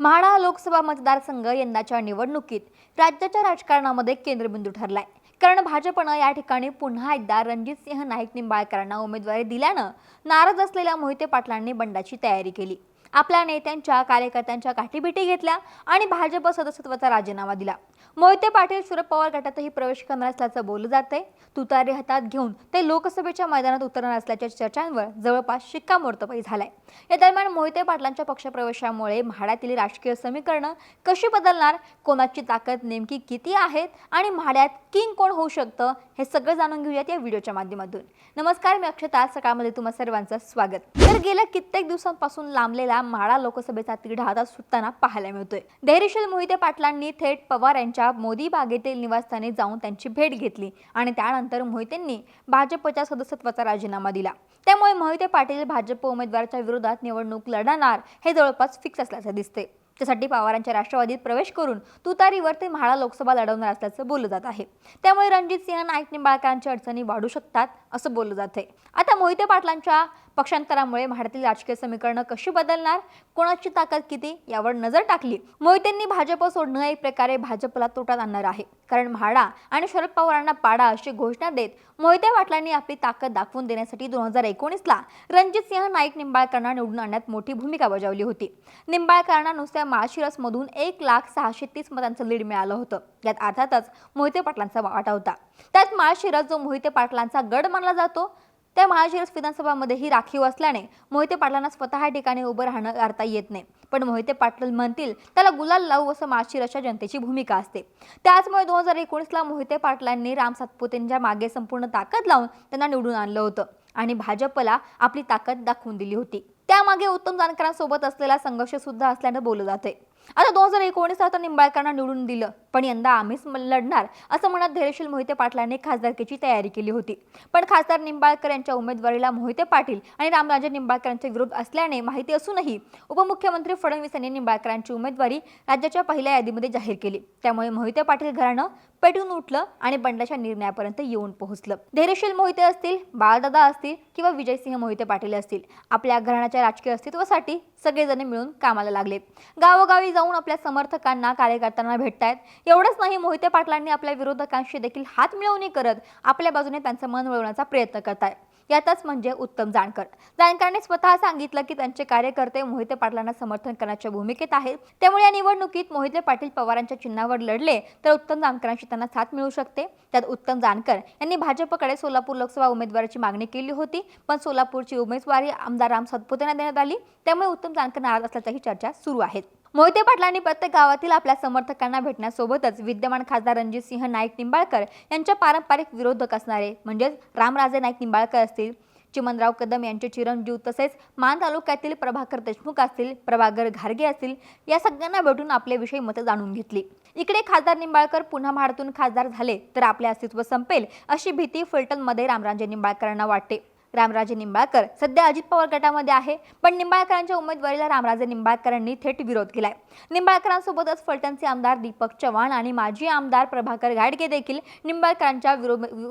म्हाडा लोकसभा मतदारसंघ यंदाच्या निवडणुकीत राज्याच्या राजकारणामध्ये केंद्रबिंदू ठरलाय. कारण भाजपनं या ठिकाणी पुन्हा एकदा रणजितसिंह नाईक निंबाळकरांना उमेदवारी दिल्यानं नाराज असलेल्या मोहिते पाटलांनी बंडाची तयारी केली. आपल्या नेत्यांच्या कार्यकर्त्यांच्या गाठीभेटी घेतल्या आणि भाजप सदस्यत्वाचा राजीनामा दिला. मोहिते पाटील शरद पवार गटातही प्रवेश करणार असल्याचं बोललं जातंय. तुतारी हातात घेऊन ते लोकसभेच्या मैदानात उतरणार असल्याच्या चर्चांवर जवळपास शिक्कामोर्तबही झालाय. या दरम्यान मोहिते पाटलांच्या पक्षप्रवेशामुळे म्हाड्यातील राजकीय समीकरणं कशी बदलणार कोणाची ताकद नेमकी किती आहेत आणि म्हाड्यात किंग कोण होऊ शकतं हे सगळं जाणून घेऊयात या व्हिडिओच्या माध्यमातून. नमस्कार मी अक्षता. सकाळमध्ये तुम्हा सर्वांचं स्वागत. तर गेल्या कित्येक दिवसांपासून लांबलेला माळा लोकसभेचा तिढा आता सुटताना पाहायला मिळतोय. धैर्यशील मोहिते पाटलांनी थेट पवार यांच्या मोदी बागेतील निवासस्थानी जाऊन त्यांची भेट घेतली आणि त्यानंतर मोहितेंनी भाजपच्या सदस्यत्वाचा राजीनामा दिला. त्यामुळे मोहिते पाटील भाजप उमेदवाराच्या विरोधात निवडणूक लढणार हे जवळपास फिक्स असल्याचं दिसते त्यासाठी पवारांच्या राष्ट्रवादीत प्रवेश करून तुतारीवर ते म्हाडा लोकसभा लढवणार असल्याचं बोललं जात आहे. त्यामुळे रणजित सिंह नाईक निंबाळकरांच्या अडचणी वाढू शकतात असं बोललं जात आहे आता मोहिते पाटलांच्या पक्षांतरामुळे म्हाडातील राजकीय समीकरणं कशी बदलणार? कोणाची ताकद किती? यावर नजर टाकली. मोहितेंनी भाजप सोडणं एक प्रकारे भाजपला तोटात आणणार आहे. कारण म्हाडा आणि शरद पवारांना पाडा अशी घोषणा देत मोहिते पाटलांनी आपली ताकद दाखवून देण्यासाठी दोन हजार एकोणीसला रणजित सिंह नाईक निंबाळकरांना निवडून आणण्यात मोठी भूमिका बजावली होती. निंबाळकरांना नुसत्या माळशिरसमधून एक लाख सहाशे तीस मतांचं लीड मिळालं होतं. यात अर्थातच मोहिते पाटलांचा वाटा होता. त्यात माळशिरस जो मोहिते पाटलांचा गड मानला जातो त्या महाशिरस विधानसभामध्येही राखीव असल्याने मोहिते पाटलांना स्वतः ठिकाणी उभं राहणं करता येत नाही. पण मोहिते पाटील म्हणतील त्याला गुलाल लावू असं माशिरसच्या जनतेची भूमिका असते. त्याचमुळे दोन हजार एकोणीसला मोहिते पाटलांनी राम सातपुतेंच्या मागे संपूर्ण ताकद लावून त्यांना निवडून आणलं होतं आणि भाजपला आपली ताकद दाखवून दिली होती. त्यामागे उत्तम जानकरांसोबत असलेला संघर्ष सुद्धा असल्यानं बोललं जाते आता दोन हजार एकोणीस आता निंबाळकरांना निवडून दिलं. पण यंदा आम्हीच लढणार असं म्हणत धैर्यशील मोहिते पाटलांनी खासदारकीची तयारी केली होती. पण खासदार निंबाळकर यांच्या उमेदवारीला मोहिते पाटील आणि रामराजे निंबाळकरांच्या विरोध असल्याने माहिती असूनही उपमुख्यमंत्री फडणवीस यांनी निंबाळकरांची उमेदवारी राज्याच्या पहिल्या यादीमध्ये जाहीर केली. त्यामुळे मोहिते पाटील घराणं पेटून उठलं आणि बंडाच्या निर्णयापर्यंत येऊन पोहोचलं. धैर्यशील मोहिते असतील बाळदादा असतील किंवा विजयसिंह मोहिते पाटील असतील आपल्या घराण्याच्या राजकीय अस्तित्वासाठी सगळेजण मिळून कामाला लागले. गावोगावी जाऊन आपल्या समर्थकांना कार्यकर्त्यांना भेटतायत. एवढंच नाही मोहिते पाटलांनी आपल्या विरोधकांशी देखील हात मिळवणी करत आपल्या बाजूने त्यांचं मन वळवण्याचा प्रयत्न करतायत. यातच म्हणजे उत्तम जानकर जानकरांनी स्वतः सांगितलं की त्यांचे कार्यकर्ते मोहिते पाटलांना समर्थन करण्याच्या भूमिकेत आहेत. त्यामुळे या निवडणुकीत मोहिते पाटील पवारांच्या चिन्हावर लढले तर उत्तम जानकरांशी त्यांना साथ मिळू शकते. त्यात उत्तम जानकर यांनी भाजपकडे सोलापूर लोकसभा उमेदवाराची मागणी केली होती पण सोलापूरची उमेदवारी आमदार राम सातपुतेंना देण्यात आली. त्यामुळे उत्तम जानकर नाराज असल्याच्याही चर्चा सुरू आहेत मोहिते पाटलांनी प्रत्येक गावातील आपल्या समर्थकांना भेटण्यासोबतच विद्यमान खासदार रणजितसिंह नाईक निंबाळकर यांच्या पारंपरिक विरोधक असणारे म्हणजेच रामराजे नाईक निंबाळकर असतील चिमनराव कदम यांचे चिरंजीव तसेच मान तालुक्यातील प्रभाकर देशमुख असतील प्रभाकर घारगे असतील या सगळ्यांना भेटून आपले विषयी मतं जाणून घेतली. इकडे खासदार निंबाळकर पुन्हा महारातून खासदार झाले तर आपले अस्तित्व संपेल अशी भीती फलटणमध्ये रामराजे निंबाळकरांना वाटते. रामराजे निंबाळकर सध्या अजित पवार गटामध्ये आहे. पण निंबाळकरांच्या उमेदवारीला रामराजे निंबाळकरांनी थेट विरोध केलाय. निंबाळकरांसोबतच फलटणचे आमदार दीपक चव्हाण आणि माजी आमदार प्रभाकर घाडगे देखील निंबाळकरांच्या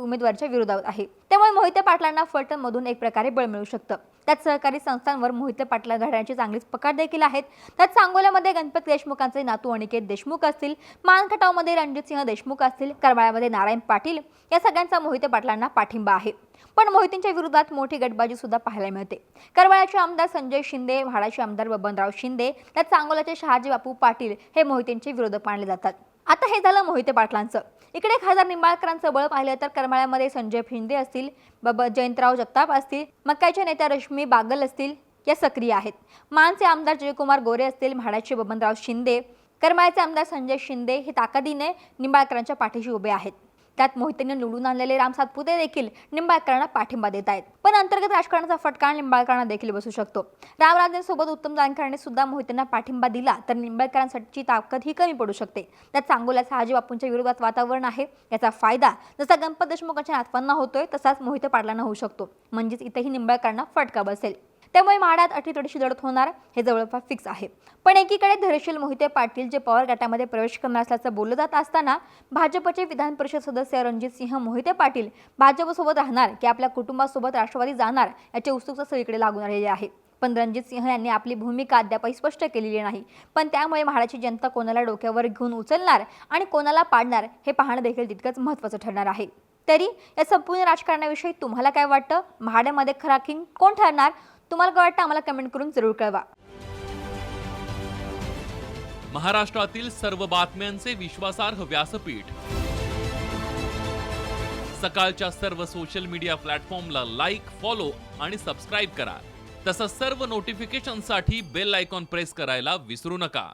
उमेदवारीच्या विरोधात आहे. त्यामुळे मोहिते पाटलांना फलटणमधून एक प्रकारे बळ मिळू शकतं. त्यात सहकारी संस्थांवर मोहिते पाटला घडण्याची चांगलीच पकड देखील आहेत. त्यात सांगोल्यामध्ये गणपती देशमुखांचे नातू अनिकेत देशमुख असतील मानखटावमध्ये रणजितसिंह देशमुख असतील करमाळ्यामध्ये नारायण पाटील या सगळ्यांचा मोहिते पाटलांना पाठिंबा आहे. पण मोहितेंच्या विरोधात मोठी गटबाजी सुद्धा पाहायला मिळते. करमाळ्याचे आमदार संजय शिंदे म्हाडाचे आमदार बबनराव शिंदे त्यात सांगोलाचे शहाजी बापू पाटील हे मोहितेंचे विरोधक मानले जातात. आता हे झालं मोहिते पाटलांचं. इकडे खासदार निंबाळकरांचं बळ पाहिलं तर करमाळ्यामध्ये संजय शिंदे असतील बब जयंतराव जगताप असतील मक्काच्या नेत्या रश्मी बागल असतील या सक्रिय आहेत. मानचे आमदार जयकुमार गोरे असतील म्हाडाचे बबनराव शिंदे करमाळ्याचे आमदार संजय शिंदे हे ताकदीने निंबाळकरांच्या पाठीशी उभे आहेत. त्यात मोहितेने निवडून आणलेले राम सातपुते देखील निंबाळकरांना पाठिंबा देत आहेत. पण अंतर्गत राजकारणाचा फटका निंबाळकरांना देखील बसू शकतो. रामराजेंसोबत उत्तम जानकरांनी सुद्धा मोहितेंना पाठिंबा दिला तर निंबाळकरांसाठीची ताकद ही कमी पडू शकते. त्यात सांगोला सहाजी बापूंच्या विरोधात वातावरण आहे. याचा फायदा जसा गणपत देशमुखांच्या नातवांना होतोय तसाच मोहिते पाटलांना होऊ शकतो. म्हणजेच इथेही निंबाळकरांना फटका बसेल. त्यामुळे माडात अटीतटीशी लढत होणार हे जवळपास फिक्स आहे. पण एकीकडे धैर्यशील मोहिते पाटील जे पवार गटामध्ये प्रवेश करणार असल्याचं बोललं जात असताना भाजपचे विधान परिषद सदस्य रणजितसिंह मोहिते पाटील भाजपसोबत राहणार की आपल्या कुटुंबासोबत राष्ट्रवादी जाणार याची उत्सुकता सगळीकडे लागून आलेली आहे. पण रणजित सिंह यांनी आपली भूमिका अद्यापही स्पष्ट केलेली नाही. पण त्यामुळे म्हाडाची जनता कोणाला डोक्यावर घेऊन उचलणार आणि कोणाला पाडणार हे पाहणं देखील तितकंच महत्त्वाचं ठरणार आहे. तरी या संपूर्ण राजकारणाविषयी तुम्हाला काय वाटतं? म्हाड्यामध्ये खरा किंग कोण ठरणार? तुम्हाला काय वाटतं? आम्हाला कमेंट करून जरूर कळवा. महाराष्ट्रातील सर्व बातम्यांचे विश्वासार्ह व्यासपीठ. सकाळच्या सर्व सोशल मीडिया प्लॅटफॉर्मला लाईक फॉलो आणि सबस्क्राईब करा. तसंच सर्व नोटिफिकेशनसाठी बेल आयकॉन प्रेस करायला विसरू नका.